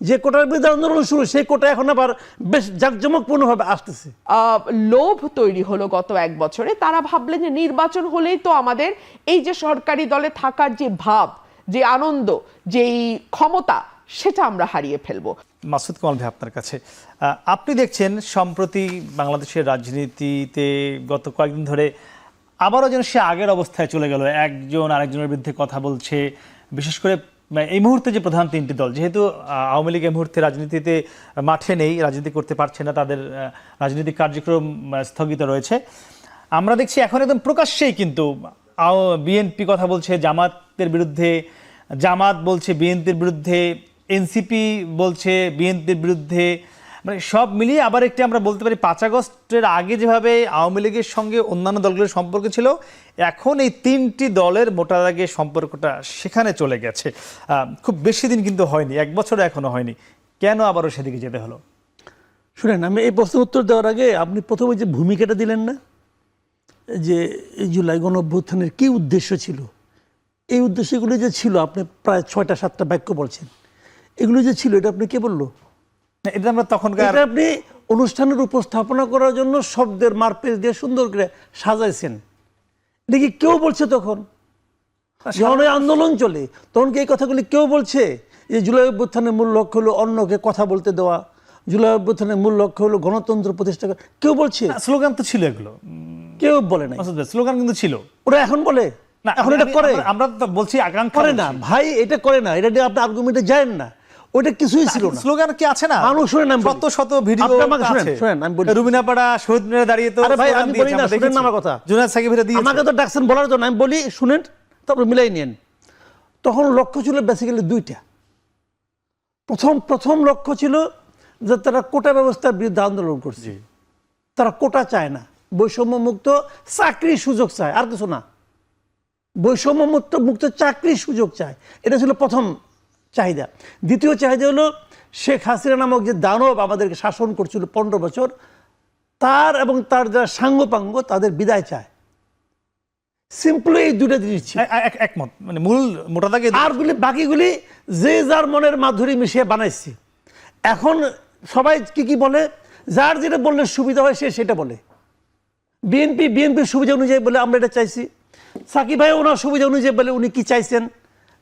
যে কোটার বিরুদ্ধে আন্দোলন শুরু সেই কোটা এখন আবার বেশ জাঁকজমকপূর্ণভাবে আসতেছে। আহ, লোভ তৈরি হলো গত এক বছরে। তারা ভাবলেন যে নির্বাচন হলেই তো আমাদের এই যে সরকারি দলে থাকার যে ভাব যে আনন্দ যেই ক্ষমতা সেটা আমরা হারিয়ে ফেলব। মাসুদ কামাল ভাই আপনার কাছে। আপনি দেখছেন সম্প্রতি বাংলাদেশের রাজনীতিতে গত কয়েকদিন ধরে আবারও যেন সে আগের অবস্থায় চলে গেল। একজন আরেকজনের বিরুদ্ধে কথা বলছে। বিশেষ করে এই মুহূর্তে যে প্রধান তিনটি দল, যেহেতু আওয়ামী লীগ এই মুহূর্তে রাজনীতিতে মাঠে নেই, রাজনীতি করতে পারছে না, তাদের রাজনৈতিক কার্যক্রম স্থগিত রয়েছে। আমরা দেখছি এখন একদম প্রকাশ্যেই কিন্তু বিএনপি কথা বলছে, জামাতের বিরুদ্ধে, জামাত বলছে, বিএনপির বিরুদ্ধে, এনসিপি বলছে, বিএনপির বিরুদ্ধে মানে সব মিলিয়ে আবার একটি আমরা বলতে পারি পাঁচ আগস্টের আগে যেভাবে আওয়ামী লীগের সঙ্গে অন্যান্য দলগুলোর সম্পর্ক ছিল, এখন এই তিনটি দলের মোটা দাগে সম্পর্কটা সেখানে চলে গেছে। খুব বেশি দিন কিন্তু হয়নি, এক বছরও এখনও হয়নি। কেন আবারও সেদিকে যেতে হলো? শুনেন, আমি এই প্রশ্নের উত্তর দেওয়ার আগে আপনি প্রথমে যে ভূমিকাটা দিলেন না, যে এই জুলাই গণ অভ্যুত্থানের কী উদ্দেশ্য ছিল? এই উদ্দেশ্যগুলো যে ছিল, আপনি প্রায় ছয়টা, সাতটা বাক্য বলছেন। এগুলো যে ছিল, এটা আপনি কে বলল? এটা আমরা তখনকার আপনি অনুষ্ঠানের উপস্থাপনা করার জন্য শব্দের মারপেজ দিয়ে সুন্দর করে সাজাইছেন। কি কেউ বলছে তখন? যখন আন্দোলন চলে তখন কি এই কথাগুলি কেউ বলছে? যে জুলাই অভ্যুত্থানের মূল লক্ষ্য হলো অন্যকে কথা বলতে দেওয়া। জুলাই অভ্যুত্থানের মূল লক্ষ্য হলো গণতন্ত্র প্রতিষ্ঠা করা। কেউ বলছে? স্লোগান তো ছিল এগুলো। কেউ বলে না স্লোগান কিন্তু ছিল। ওরা এখন বলে? না এখন এটা করে? আমরা- আমরা তো বলছি আকাঙ্ক্ষা করে না ভাই এটা করে না। এটা নিয়ে আপনি আর্গুমেন্টে যায় না। ওটা কিছুই ছিল না। স্লোগান কি আছে না? মানুষ শুনেন আমি শত শত ভিডিও আপনি আমাকে শুনেন, শুনেন, আমি বলি। রুবিনাপাড়া শহীদ মিনারে দাঁড়িয়ে তো আরে ভাই, আমি বলি না, শুনেন আমার কথা। জুনায়েদ সাকিবেরা দিয়েছে। আমাকে তো ডাকছেন বলার জন্য আমি বলি শুনেন তারপর মিলাই নিন তখন লক্ষ্য ছিল বেসিক্যালি দুইটা। প্রথম প্রথম লক্ষ্য ছিল যে তারা কোটা ব্যবস্থার বিরুদ্ধে আন্দোলন করছে। তারা কোটা চায় না। বৈষম্য মুক্ত চাকরির সুযোগ চায় আর কিছু না। বৈষম্য মুক্ত মুক্ত চাকরির সুযোগ চায়। এটা ছিল প্রথম চাহিদা। দ্বিতীয় চাহিদা হলো শেখ হাসিনা নামক যে দানব আমাদেরকে শাসন করছিল পনেরো বছর তার এবং তার যারা সাঙ্গপাঙ্গ তাদের বিদায় চায়। সিম্পলি এই দুটা জিনিস একমত। মানে মূল মোটা দাগে আরগুলি বাকিগুলি যে যার মনের মাধুরী মিশিয়ে বানাইছি। এখন সবাই কি কি বলে? যার যেটা বললে সুবিধা হয় সে সেটা বলে। বিএনপি বিএনপির সুবিধা অনুযায়ী বলে আমরা এটা চাইছি। সাকিব ভাই ওনার সুবিধা অনুযায়ী বলে উনি কি চাইছেন?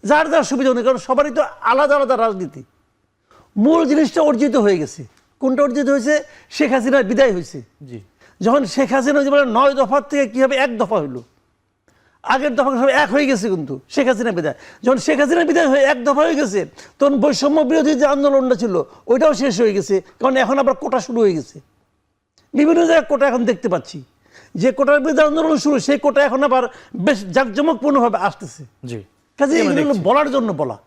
যার যার সুবিধা অনুযায়ী কারণ সবারই তো আলাদা আলাদা রাজনীতি। মূল জিনিসটা অর্জিত হয়ে গেছে। কোনটা অর্জিত হয়েছে? শেখ হাসিনার বিদায় হয়েছে। জি। যখন শেখ হাসিনা যে নয় দফার থেকে কীভাবে এক দফা হইল। আগের দফা সব এক হয়ে গেছে কিন্তু শেখ হাসিনা বিদায়। যখন শেখ হাসিনা বিদায় হয়ে এক দফা হয়ে গেছে তখন বৈষম্য বিরোধী যে আন্দোলনটা ছিল ওইটাও শেষ হয়ে গেছে। কারণ এখন আবার কোটা শুরু হয়ে গেছে। বিভিন্ন জায়গায় কোটা এখন দেখতে পাচ্ছি। যে কোটার বিরুদ্ধে আন্দোলন শুরু সেই কোটা এখন আবার বেশ জাঁকজমকপূর্ণভাবে আসতেছে। জি। কাজে এগুলো বলার জন্য বলা।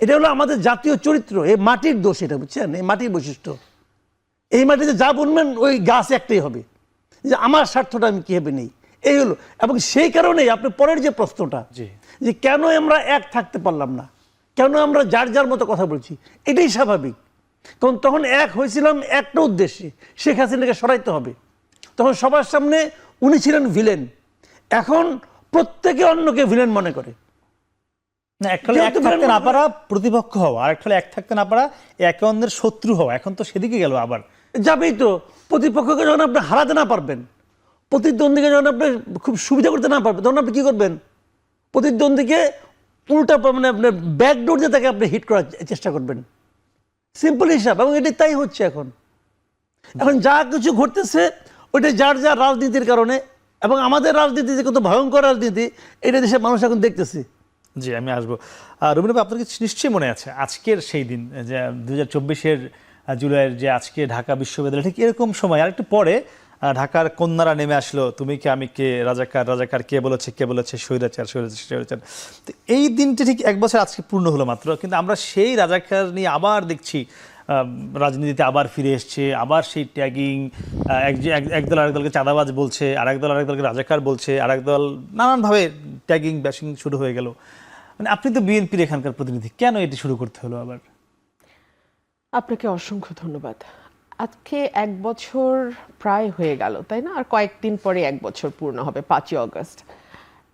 এটা হলো আমাদের জাতীয় চরিত্র এই মাটির দোষ এটা বুঝছেন? এই মাটির বৈশিষ্ট্য। এই মাটিতে যা বলবেন ওই গাছ একটাই হবে। যে আমার স্বার্থটা আমি কীভাবে নেই? এই হলো। এবং সেই কারণেই আপনি পরের যে প্রশ্নটা। যে কেন আমরা এক থাকতে পারলাম না? কেন আমরা যার যার মতো কথা বলছি? এটাই স্বাভাবিক। কারণ তখন এক হয়েছিলাম একটা উদ্দেশ্যে শেখ হাসিনাকে সরাইতে হবে। তখন সবার সামনে উনি ছিলেন ভিলেন এখন প্রত্যেকে অন্যকে ভিলেন মনে করে। না পারা প্রতিপক্ষ হওয়া। আর একটা এক থাকতে না পারা একে অন্যের শত্রু হওয়া। এখন তো সেদিকে গেল আবার। যাবেই তো। প্রতিপক্ষকে যখন আপনি হারাতে না পারবেন প্রতিদ্বন্দ্বীকে যখন আপনি খুব সুবিধা করতে না পারবেন তখন আপনি কী করবেন? প্রতিদ্বন্দ্বীকে উল্টা মানে আপনার ব্যাকডোর দিয়ে তাকে আপনি হিট করার চেষ্টা করবেন। সিম্পল হিসাব এবং এটি তাই হচ্ছে এখন। এখন যা কিছু ঘটতেছে ওইটা যার যার রাজনীতির কারণে এবং আমাদের রাজনীতি যে কত ভয়ঙ্কর রাজনীতি এটা দেশের মানুষ এখন দেখতেছি। জি আমি আসব। আহ, রবীন্দ্র আপনার কিছু নিশ্চয়ই মনে আছে? আজকের সেই দিন যে দু হাজার চব্বিশের জুলাইয়ের যে আজকে ঢাকা বিশ্ববিদ্যালয় ঠিক এরকম সময় আর একটু পরে ঢাকার কন্যারা নেমে আসলো। তুমি কে আমি কে রাজাকার রাজাকার কে বলেছে কে বলেছে স্বৈরাচার স্বৈরাচার স্বৈরাচার। তো এই দিনটি ঠিক এক বছর আজকে পূর্ণ হলো মাত্র কিন্তু আমরা সেই রাজাকার নিয়ে আবার দেখছি রাজনীতিতে আবার ফিরে এসছে, আবার সেই ট্যাগিং একদল আরেক দলকে চাঁদাবাজ বলছে, আরেক দল আরেক দলকে রাজাকার বলছে, আরেক দল নানানভাবে ট্যাগিং ব্যাশিং শুরু হয়ে গেল। মানে আপনি তো বিএনপির এখানকার প্রতিনিধি, কেন এটি শুরু করতে হলো আবার? আপনাকে অসংখ্য ধন্যবাদ। আজকে এক বছর প্রায় হয়ে গেল, তাই না? আর কয়েকদিন পরে এক বছর পূর্ণ হবে, পাঁচই অগস্ট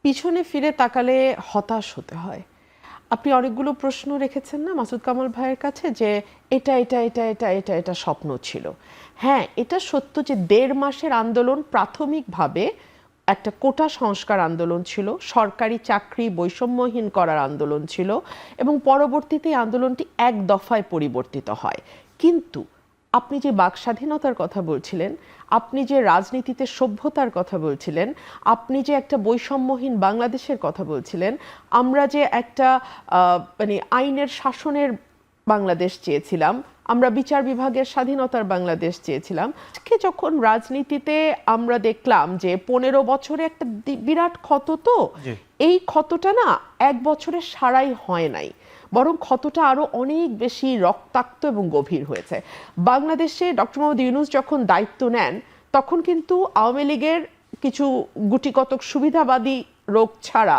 পিছনে ফিরে তাকালে হতাশ হতে হয়। আপনি অনেকগুলো প্রশ্ন রেখেছেন না মাসুদ কামাল ভাইয়ের কাছে যে এটা এটা এটা এটা এটা এটা স্বপ্ন ছিল। হ্যাঁ এটা সত্য যে দেড় মাসের আন্দোলন প্রাথমিকভাবে একটা কোটা সংস্কার আন্দোলন ছিল, সরকারি চাকরি বৈষম্যহীন করার আন্দোলন ছিল এবং পরবর্তীতে আন্দোলনটি এক দফায় পরিবর্তিত হয়। কিন্তু আপনি যে বাক স্বাধীনতার কথা বলছিলেন আপনি যে রাজনীতিতে সভ্যতার কথা বলছিলেন আপনি যে একটা বৈষম্যহীন বাংলাদেশের কথা বলছিলেন আমরা যে একটা মানে আইনের শাসনের বাংলাদেশ চেয়েছিলাম আমরা বিচার বিভাগের স্বাধীনতার বাংলাদেশ চেয়েছিলাম আজকে যখন রাজনীতিতে আমরা দেখলাম যে পনেরো বছরে একটা বিরাট ক্ষত তো এই ক্ষতটা না এক বছরে সারাই হয় নাই। বরং ক্ষতটা আরও অনেক বেশি রক্তাক্ত এবং গভীর হয়েছে। বাংলাদেশে ডক্টর মোহাম্মদ ইউনুস যখন দায়িত্ব নেন, তখন কিন্তু আওয়ামী লীগের কিছু গুটিকতক সুবিধাবাদী রোগ ছাড়া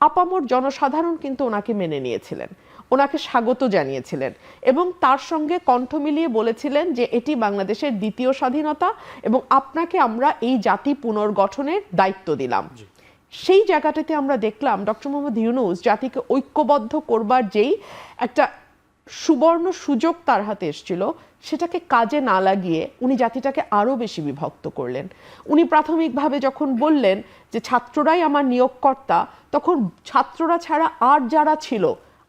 আপামর জনসাধারণ কিন্তু ওনাকে মেনে নিয়েছিলেন, ওনাকে স্বাগত জানিয়েছিলেন এবং তার সঙ্গে কণ্ঠ মিলিয়ে বলেছিলেন যে এটি বাংলাদেশের দ্বিতীয় স্বাধীনতা এবং আপনাকে আমরা এই জাতি পুনর্গঠনের দায়িত্ব দিলাম। সেই জায়গাটাতে আমরা দেখলাম ডক্টর মোহাম্মদ ইউনুস জাতিকে ঐক্যবদ্ধ করবার যেই একটা সুবর্ণ সুযোগ তার হাতে এসেছিল, সেটাকে কাজে না লাগিয়ে উনি জাতিটাকে আরও বেশি বিভক্ত করলেন। উনি প্রাথমিকভাবে যখন বললেন যে ছাত্ররাই আমার নিয়োগকর্তা, তখন ছাত্ররা ছাড়া আর যারা ছিল,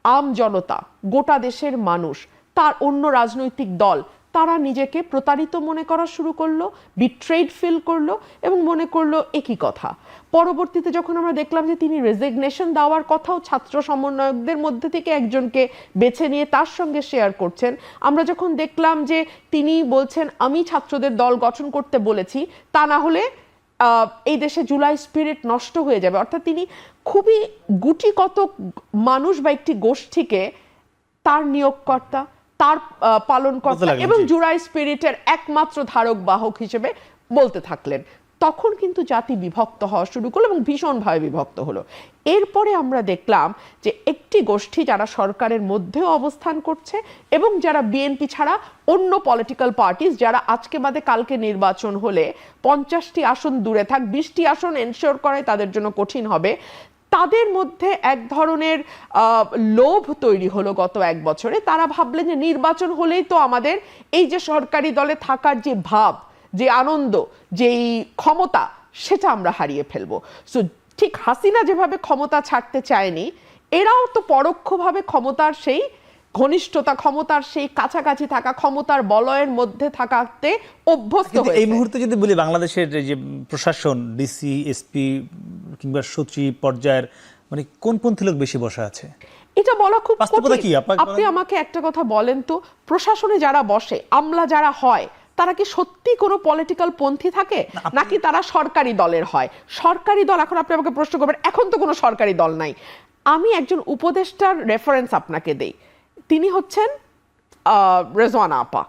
আম জনতা, গোটা দেশের মানুষ, তার অন্য রাজনৈতিক দল তারা নিজেকে প্রতারিত মনে করা শুরু করল বিট্রেড ফিল করল এবং মনে করল একই কথা। পরবর্তীতে যখন আমরা দেখলাম যে তিনি রেজিগনেশন দেওয়ার কথাও ছাত্র সমন্বয়কদের মধ্যে থেকে একজনকে বেছে নিয়ে তার সঙ্গে শেয়ার করছেন, আমরা যখন দেখলাম যে তিনি বলছেন, আমি ছাত্রদের দল গঠন করতে বলেছি, তা না হলে এই দেশে জুলাই স্পিরিট নষ্ট হয়ে যাবে। অর্থাৎ তিনি খুবই গুটি কত মানুষ বা একটি গোষ্ঠীকে তার নিয়োগকর্তা তার আহ, পালনকর্তা এবং জুরাই স্পিরিটের একমাত্র ধারক বাহক হিসেবে বলতে থাকলেন। তখন কিন্তু জাতি বিভক্ত হওয়া শুরু করল এবং ভীষণভাবে বিভক্ত হলো। এরপরে আমরা দেখলাম যে একটি গোষ্ঠী যারা সরকারের মধ্যেও অবস্থান করছে এবং যারা বিএনপি ছাড়া অন্য পলিটিক্যাল পার্টিস যারা আজকে বাদে কালকে নির্বাচন হলে পঞ্চাশটি আসন দূরে থাক বিশটি আসন এনশিওর করাই তাদের জন্য কঠিন হবে। তাদের মধ্যে এক ধরনের লোভ তৈরি হলো গত এক বছরে। তারা ভাবলেন যে নির্বাচন হলেই তো আমাদের এই যে সরকারি দলে থাকার যে ভাব যে আনন্দ যেই ক্ষমতা সেটা আমরা হারিয়ে ফেলব। সো ঠিক হাসিনা যেভাবে ক্ষমতা ছাড়তে চায়নি এরাও তো পরোক্ষভাবে ক্ষমতার সেই ঘনিষ্ঠতা ক্ষমতার সেই কাছাকাছি থাকা ক্ষমতার বলয়ের মধ্যে থাকাতে অভ্যস্ত এই মুহূর্তে যদি বলি বাংলাদেশের যে প্রশাসন ডিসি এসপি কিংবা সচিব পর্যায়ের মানে কোন পন্থী লোক বেশি বসা আছে? এটা বলা খুব কি? আপনি আমাকে একটা কথা বলেন তো প্রশাসনে যারা বসে আমলা যারা হয় তারা কি সত্যি কোনো পলিটিক্যাল পন্থী থাকে? নাকি তারা সরকারি দলের হয়? সরকারি দল এখন আপনি আমাকে প্রশ্ন করবেন এখন তো কোনো সরকারি দল নাই। আমি একজন উপদেষ্টার রেফারেন্স আপনাকে দেই। তিনি হচ্ছেন আহ, রেজওয়ানা আপা।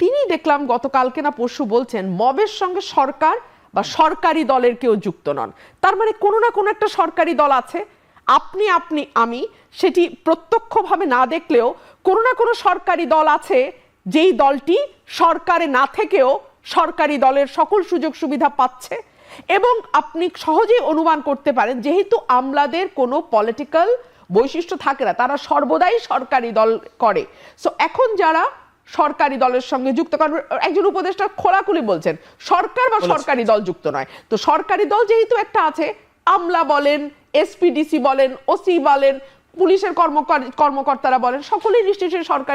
তিনি দেখলাম গতকালকে না পরশু বলছেন মবের সঙ্গে সরকার বা সরকারি দলের কেউ যুক্ত নন। তার মানে কোনো না কোনো একটা সরকারি দল আছে। আপনি আপনি, আমি সেটি প্রত্যক্ষভাবে না দেখলেও কোনো না কোনো সরকারি দল আছে যেই দলটি সরকারে না থেকেও সরকারি দলের সকল সুযোগ সুবিধা পাচ্ছে এবং আপনি সহজেই অনুমান করতে পারেন যেহেতু আমলাদের কোনো পলিটিক্যাল বৈশিষ্ট্য থাকে না, তারা সর্বদাই সরকারি দল করে। সো এখন যারা সরকারি দলের সঙ্গে যুক্ত কারণ একজন উপদেষ্টা খোলাখুলি বলছেন সরকার বা সরকারি দল যুক্ত নয়। তো সরকারি দল যেহেতু একটা আছে আমলা বলেন এসপিডিসি বলেন ওসি বলেন পুলিশের কর্মকর- কর্মকর্তারা বলেন সকলেই নিশ্চয়ই সরকারি